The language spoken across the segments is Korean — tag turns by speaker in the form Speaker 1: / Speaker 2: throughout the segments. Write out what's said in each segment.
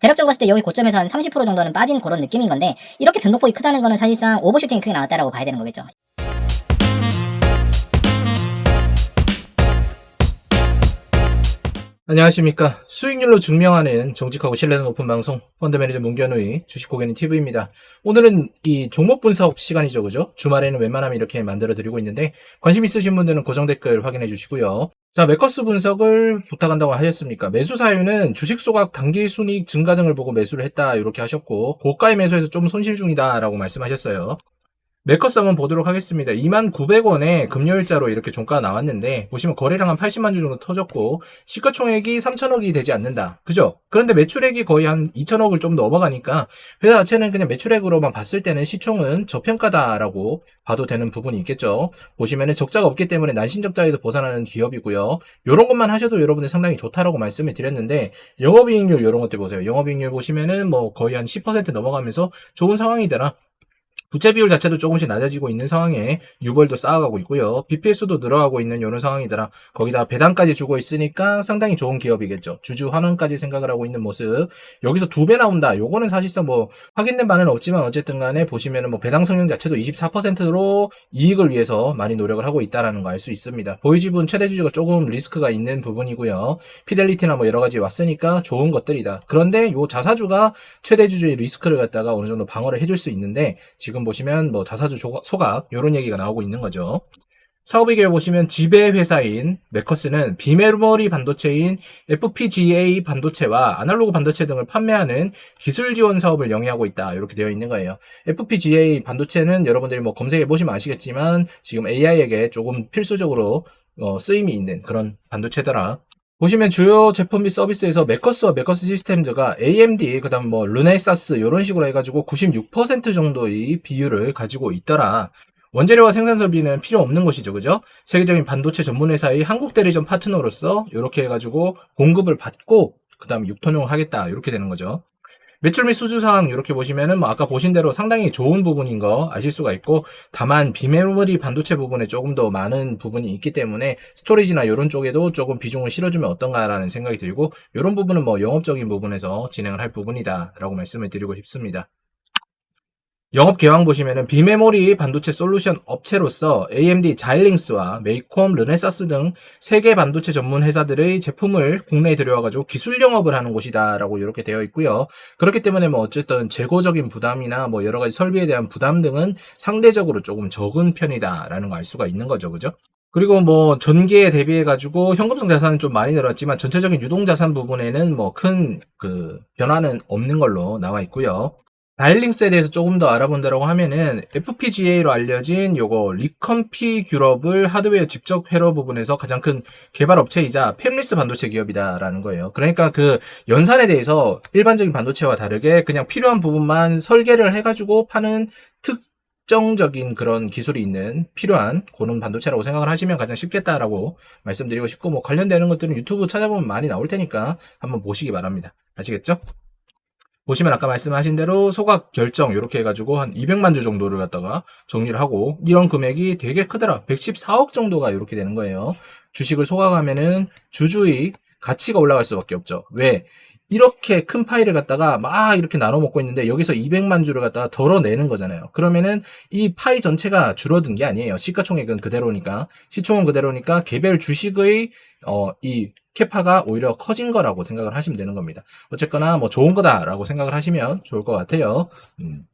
Speaker 1: 대략적으로 봤을 때 여기 고점에서 한 30% 정도는 빠진 그런 느낌인 건데 이렇게 변동폭이 크다는 거는 사실상 오버슈팅이 크게 나왔다라고 봐야 되는 거겠죠.
Speaker 2: 안녕하십니까. 수익률로 증명하는 정직하고 신뢰도 높은 방송, 펀드매니저 문견우의 주식고객님 TV입니다. 오늘은 이 종목 분석 시간이죠, 그죠? 주말에는 웬만하면 이렇게 만들어 드리고 있는데, 관심 있으신 분들은 고정 댓글 확인해 주시고요. 자, 메커스 분석을 부탁한다고 하셨습니까? 매수 사유는 주식 소각 단기 순이익 증가 등을 보고 매수를 했다, 이렇게 하셨고, 고가의 매수해서 좀 손실 중이다, 라고 말씀하셨어요. 한번 보도록 하겠습니다. 29,900원에 금요일자로 이렇게 종가가 나왔는데 보시면 거래량 한 80만 주 정도 터졌고 시가총액이 3천억이 되지 않는다. 그죠? 그런데 매출액이 거의 한 2천억을 좀 넘어가니까 회사 자체는 그냥 매출액으로만 봤을 때는 시총은 저평가다라고 봐도 되는 부분이 있겠죠. 보시면은 적자가 없기 때문에 난신적자에도 벗어나는 기업이고요. 요런 것만 하셔도 여러분들 상당히 좋다라고 말씀을 드렸는데 영업이익률 요런 것들 보세요. 영업이익률 보시면은 뭐 거의 한 10% 넘어가면서 좋은 상황이더라. 부채 비율 자체도 조금씩 낮아지고 있는 상황에 유벌도 쌓아가고 있고요. BPS도 늘어가고 있는 이런 상황이더라. 거기다 배당까지 주고 있으니까 상당히 좋은 기업이겠죠. 주주 환원까지 생각을 하고 있는 모습. 여기서 두 배 나온다. 요거는 사실상 뭐 확인된 바는 없지만 어쨌든 간에 보시면은 뭐 배당 성능 자체도 24%로 이익을 위해서 많이 노력을 하고 있다라는 거 알 수 있습니다. 보이지분 최대 주주가 조금 리스크가 있는 부분이고요. 피델리티나 뭐 여러 가지 왔으니까 좋은 것들이다. 그런데 요 자사주가 최대 주주의 리스크를 갖다가 어느 정도 방어를 해줄 수 있는데 지금 보시면 뭐 자사주 소각 이런 얘기가 나오고 있는 거죠. 사업이계 보시면 지배 회사인 메커스는 비메모리 반도체인 FPGA 반도체와 아날로그 반도체 등을 판매하는 기술 지원 사업을 영위하고 있다. 이렇게 되어 있는 거예요. FPGA 반도체는 여러분들이 뭐 검색해 보시면 아시겠지만 지금 AI에게 조금 필수적으로 어, 쓰임이 있는 그런 반도체더라. 보시면 주요 제품 및 서비스에서 메커스와 메커스 시스템즈가 AMD, 그 다음 뭐 르네사스 이런 식으로 해가지고 96% 정도의 비율을 가지고 있더라. 원재료와 생산 설비는 필요 없는 것이죠, 그죠? 세계적인 반도체 전문 회사의 한국 대리점 파트너로서 이렇게 해가지고 공급을 받고 그 다음 육톤용을 하겠다 이렇게 되는 거죠. 매출 및 수주 상황 이렇게 보시면은 뭐 아까 보신 대로 상당히 좋은 부분인 거 아실 수가 있고 다만 비메모리 반도체 부분에 조금 더 많은 부분이 있기 때문에 스토리지나 이런 쪽에도 조금 비중을 실어주면 어떤가라는 생각이 들고 이런 부분은 뭐 영업적인 부분에서 진행을 할 부분이다라고 말씀을 드리고 싶습니다. 영업 개황 보시면은 비메모리 반도체 솔루션 업체로서 AMD 자일링스와 메이콤, 르네사스 등 세계 반도체 전문 회사들의 제품을 국내에 들여와가지고 기술 영업을 하는 곳이다라고 이렇게 되어 있고요. 그렇기 때문에 뭐 어쨌든 재고적인 부담이나 뭐 여러 가지 설비에 대한 부담 등은 상대적으로 조금 적은 편이다라는 거알 수가 있는 거죠, 그죠? 그리고 뭐 전기에 대비해 가지고 현금성 자산은 좀 많이 늘었지만 전체적인 유동 자산 부분에는 뭐 큰 그 변화는 없는 걸로 나와 있고요. 다일링스에 대해서 조금 더 알아본다라고 하면은 FPGA로 알려진 요거 리컨피규러블 하드웨어 직접 회로 부분에서 가장 큰 개발 업체이자 팹리스 반도체 기업이다라는 거예요. 그러니까 그 연산에 대해서 일반적인 반도체와 다르게 그냥 필요한 부분만 설계를 해가지고 파는 특정적인 그런 기술이 있는 필요한 그런 반도체라고 생각을 하시면 가장 쉽겠다라고 말씀드리고 싶고 뭐 관련되는 것들은 유튜브 찾아보면 많이 나올 테니까 한번 보시기 바랍니다. 아시겠죠? 보시면 아까 말씀하신 대로 소각 결정 이렇게 해가지고 한 200만 주 정도를 갖다가 정리를 하고 이런 금액이 되게 크더라. 114억 정도가 이렇게 되는 거예요. 주식을 소각하면은 주주의 가치가 올라갈 수밖에 없죠. 왜 이렇게 큰 파일을 갖다가 막 이렇게 나눠 먹고 있는데 여기서 200만 주를 갖다가 덜어내는 거잖아요. 그러면은 이 파이 전체가 줄어든 게 아니에요. 시가총액은 그대로니까 시총은 그대로니까 개별 주식의 어 이 캐파가 오히려 커진 거라고 생각을 하시면 되는 겁니다. 어쨌거나 뭐 좋은 거다라고 생각을 하시면 좋을 것 같아요. 음.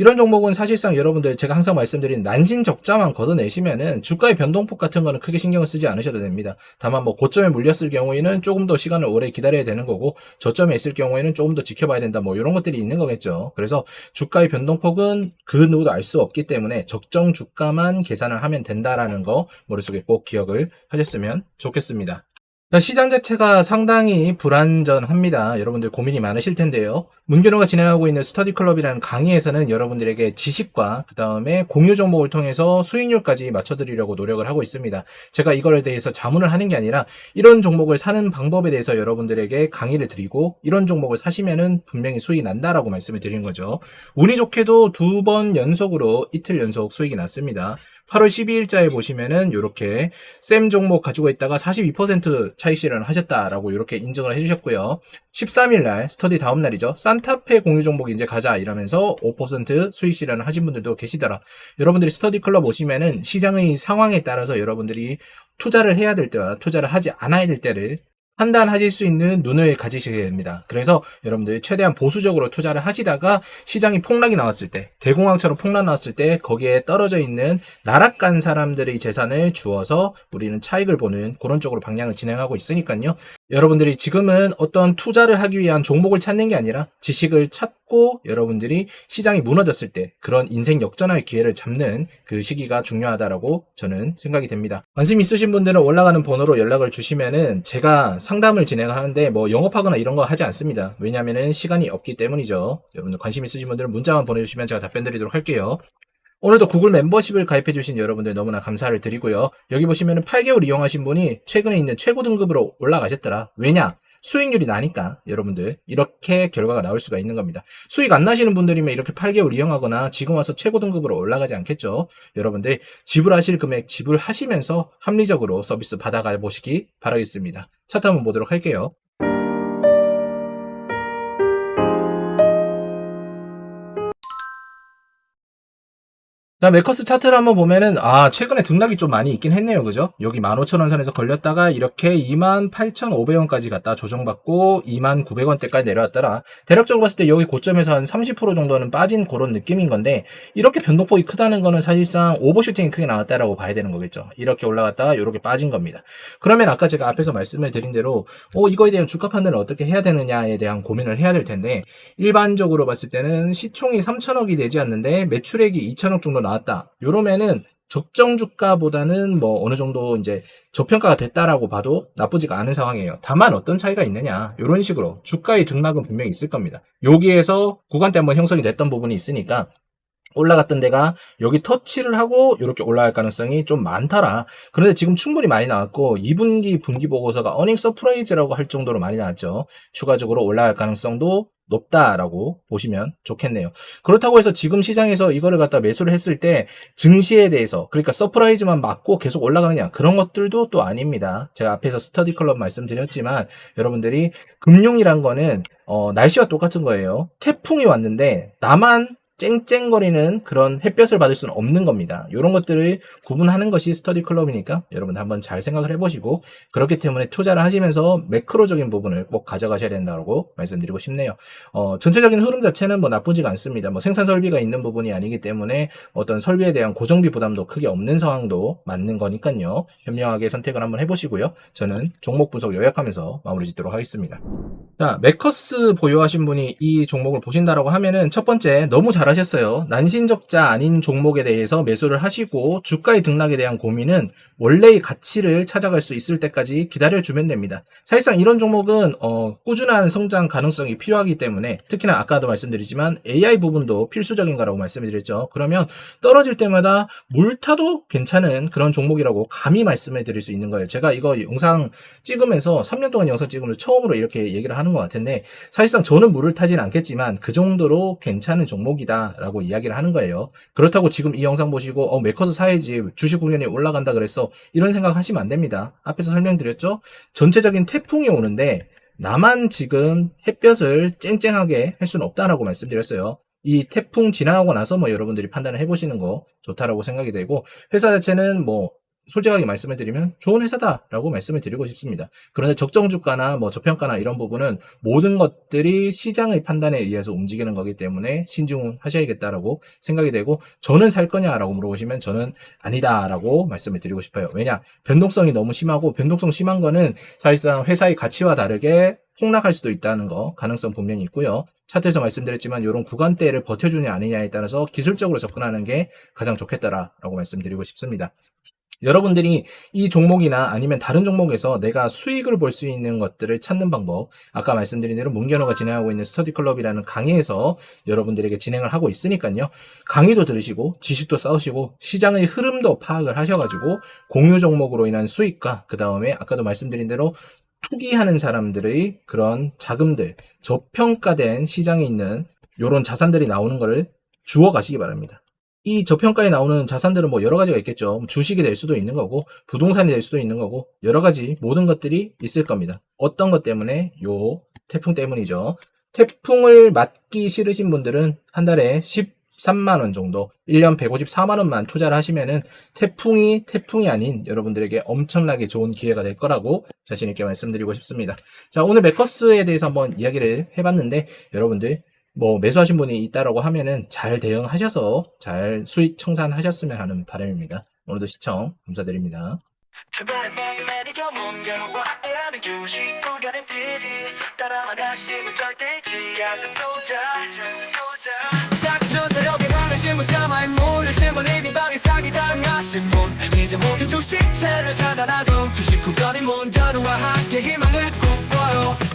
Speaker 2: 이런 종목은 사실상 여러분들 제가 항상 말씀드린 난신 적자만 걷어내시면은 주가의 변동폭 같은 거는 크게 신경을 쓰지 않으셔도 됩니다. 다만 뭐 고점에 물렸을 경우에는 조금 더 시간을 오래 기다려야 되는 거고 저점에 있을 경우에는 조금 더 지켜봐야 된다 뭐 이런 것들이 있는 거겠죠. 그래서 주가의 변동폭은 그 누구도 알 수 없기 때문에 적정 주가만 계산을 하면 된다라는 거 머릿속에 꼭 기억을 하셨으면 좋겠습니다. 자, 시장 자체가 상당히 불안전합니다. 여러분들 고민이 많으실 텐데요. 문균호가 진행하고 있는 스터디 클럽이라는 강의에서는 여러분들에게 지식과 그 다음에 공유 정보를 통해서 수익률까지 맞춰드리려고 노력을 하고 있습니다. 제가 이거에 대해서 자문을 하는 게 아니라 이런 종목을 사는 방법에 대해서 여러분들에게 강의를 드리고 이런 종목을 사시면은 분명히 수익이 난다라고 말씀을 드리는 거죠. 운이 좋게도 두 번 연속으로 이틀 연속 수익이 났습니다. 8월 12일자에 보시면은 이렇게 셈 종목 가지고 있다가 42% 차익 실현을 하셨다라고 이렇게 인증을 해주셨고요. 13일 날 스터디 다음 날이죠. 산타페 공유 종목 이제 가자 이러면서 5% 수익 실현을 하신 분들도 계시더라. 여러분들이 스터디 클럽 오시면은 시장의 상황에 따라서 여러분들이 투자를 해야 될 때와 투자를 하지 않아야 될 때를 판단하실 수 있는 눈을 가지시게 됩니다. 그래서 여러분들이 최대한 보수적으로 투자를 하시다가 시장이 폭락이 나왔을 때, 대공황처럼 폭락 나왔을 때 거기에 떨어져 있는 나락간 사람들의 재산을 주어서 우리는 차익을 보는 그런 쪽으로 방향을 진행하고 있으니까요. 여러분들이 지금은 어떤 투자를 하기 위한 종목을 찾는 게 아니라 지식을 찾고 여러분들이 시장이 무너졌을 때 그런 인생 역전할 기회를 잡는 그 시기가 중요하다라고 저는 생각이 됩니다. 관심 있으신 분들은 올라가는 번호로 연락을 주시면은 제가 상담을 진행하는데 뭐 영업하거나 이런 거 하지 않습니다. 왜냐면은 시간이 없기 때문이죠. 여러분들 관심 있으신 분들은 문자만 보내주시면 제가 답변 드리도록 할게요. 오늘도 구글 멤버십을 가입해주신 여러분들 너무나 감사를 드리고요. 여기 보시면은 8개월 이용하신 분이 최근에 있는 최고 등급으로 올라가셨더라. 왜냐? 수익률이 나니까 여러분들 이렇게 결과가 나올 수가 있는 겁니다. 수익 안 나시는 분들이면 이렇게 8개월 이용하거나 지금 와서 최고 등급으로 올라가지 않겠죠. 여러분들 지불하실 금액 지불하시면서 합리적으로 서비스 받아가 보시기 바라겠습니다. 차트 한번 보도록 할게요. 자, 메커스 차트를 한번 보면은, 아, 최근에 등락이 좀 많이 있긴 했네요. 그죠? 여기 15,000원 선에서 걸렸다가 이렇게 28,500원까지 갔다 조정받고 29,900원대까지 내려왔더라. 대략적으로 봤을 때 여기 고점에서 한 30% 정도는 빠진 그런 느낌인 건데, 이렇게 변동폭이 크다는 거는 사실상 오버슈팅이 크게 나왔다라고 봐야 되는 거겠죠. 이렇게 올라갔다가 이렇게 빠진 겁니다. 그러면 아까 제가 앞에서 말씀을 드린 대로, 어, 이거에 대한 주가 판단을 어떻게 해야 되느냐에 대한 고민을 해야 될 텐데, 일반적으로 봤을 때는 시총이 3천억이 되지 않는데 매출액이 2천억 정도 나 왔다. 요러면은 적정 주가보다는 뭐 어느 정도 이제 저평가가 됐다라고 봐도 나쁘지가 않은 상황이에요. 다만 어떤 차이가 있느냐. 이런 식으로 주가의 등락은 분명히 있을 겁니다. 여기에서 구간대 한번 형성이 됐던 부분이 있으니까 올라갔던 데가 여기 터치를 하고 이렇게 올라갈 가능성이 좀 많더라. 그런데 지금 충분히 많이 나왔고 2분기 분기 보고서가 어닝 서프라이즈라고 할 정도로 많이 나왔죠. 추가적으로 올라갈 가능성도 높다라고 보시면 좋겠네요. 그렇다고 해서 지금 시장에서 이거를 갖다 매수를 했을 때 증시에 대해서 그러니까 서프라이즈만 맞고 계속 올라가느냐 그런 것들도 또 아닙니다. 제가 앞에서 스터디 클럽 말씀드렸지만 여러분들이 금융이란 거는 어, 날씨와 똑같은 거예요. 태풍이 왔는데 나만 쨍쨍거리는 그런 햇볕을 받을 수는 없는 겁니다. 이런 것들을 구분하는 것이 스터디 클럽이니까 여러분 한번 잘 생각을 해보시고 그렇기 때문에 투자를 하시면서 매크로적인 부분을 꼭 가져가셔야 된다고 말씀드리고 싶네요. 어, 전체적인 흐름 자체는 뭐 나쁘지가 않습니다. 뭐 생산 설비가 있는 부분이 아니기 때문에 어떤 설비에 대한 고정비 부담도 크게 없는 상황도 맞는 거니까요. 현명하게 선택을 한번 해보시고요. 저는 종목 분석 요약하면서 마무리 짓도록 하겠습니다. 자, 메커스 보유하신 분이 이 종목을 보신다라고 하면은 첫 번째 너무 잘 하셨어요. 난신적자 아닌 종목에 대해서 매수를 하시고 주가의 등락에 대한 고민은 원래의 가치를 찾아갈 수 있을 때까지 기다려주면 됩니다. 사실상 이런 종목은 어, 꾸준한 성장 가능성이 필요하기 때문에 특히나 아까도 말씀드리지만 AI 부분도 필수적인 거라고 말씀드렸죠. 그러면 떨어질 때마다 물타도 괜찮은 그런 종목이라고 감히 말씀을 드릴 수 있는 거예요. 제가 이거 영상 찍으면서 3년 동안 영상 찍으면서 처음으로 이렇게 얘기를 하는 것 같은데 사실상 저는 물을 타진 않겠지만 그 정도로 괜찮은 종목이다 라고 이야기를 하는 거예요. 그렇다고 지금 이 영상 보시고 어 메커스 사야지 주식 공연이 올라간다 그랬어 이런 생각 하시면 안 됩니다. 앞에서 설명드렸죠. 전체적인 태풍이 오는데 나만 지금 햇볕을 쨍쨍하게 할 수는 없다라고 말씀드렸어요. 이 태풍 지나가고 나서 뭐 여러분들이 판단을 해보시는 거 좋다라고 생각이 되고 회사 자체는 뭐 솔직하게 말씀을 드리면 좋은 회사다라고 말씀을 드리고 싶습니다. 그런데 적정 주가나 뭐 저평가나 이런 부분은 모든 것들이 시장의 판단에 의해서 움직이는 거기 때문에 신중하셔야겠다라고 생각이 되고 저는 살 거냐라고 물어보시면 저는 아니다라고 말씀을 드리고 싶어요. 왜냐 변동성이 너무 심하고 변동성 심한 거는 사실상 회사의 가치와 다르게 폭락할 수도 있다는 거 가능성 분명히 있고요. 차트에서 말씀드렸지만 이런 구간대를 버텨주냐 아니냐에 따라서 기술적으로 접근하는 게 가장 좋겠다라고 말씀드리고 싶습니다. 여러분들이 이 종목이나 아니면 다른 종목에서 내가 수익을 볼 수 있는 것들을 찾는 방법 아까 말씀드린 대로 문견호가 진행하고 있는 스터디 클럽이라는 강의에서 여러분들에게 진행을 하고 있으니까요 강의도 들으시고 지식도 쌓으시고 시장의 흐름도 파악을 하셔가지고 공유 종목으로 인한 수익과 그 다음에 아까도 말씀드린 대로 투기하는 사람들의 그런 자금들 저평가된 시장에 있는 이런 자산들이 나오는 것을 주워 가시기 바랍니다. 이 저평가에 나오는 자산들은 뭐 여러 가지가 있겠죠. 뭐 주식이 될 수도 있는 거고, 부동산이 될 수도 있는 거고, 여러 가지 모든 것들이 있을 겁니다. 어떤 것 때문에? 요 태풍 때문이죠. 태풍을 맞기 싫으신 분들은 한 달에 13만원 정도, 1년 154만원만 투자를 하시면은 태풍이 태풍이 아닌 여러분들에게 엄청나게 좋은 기회가 될 거라고 자신있게 말씀드리고 싶습니다. 자, 오늘 메커스에 대해서 한번 이야기를 해봤는데, 여러분들 뭐 매수하신 분이 있다라고 하면은 잘 대응하셔서 잘 수익 청산하셨으면 하는 바람입니다. 오늘도 시청 감사드립니다.
Speaker 3: 이제 모든 주식채를 차단하고 주식 구간의 문경과 함께 희망을 꿈꿔요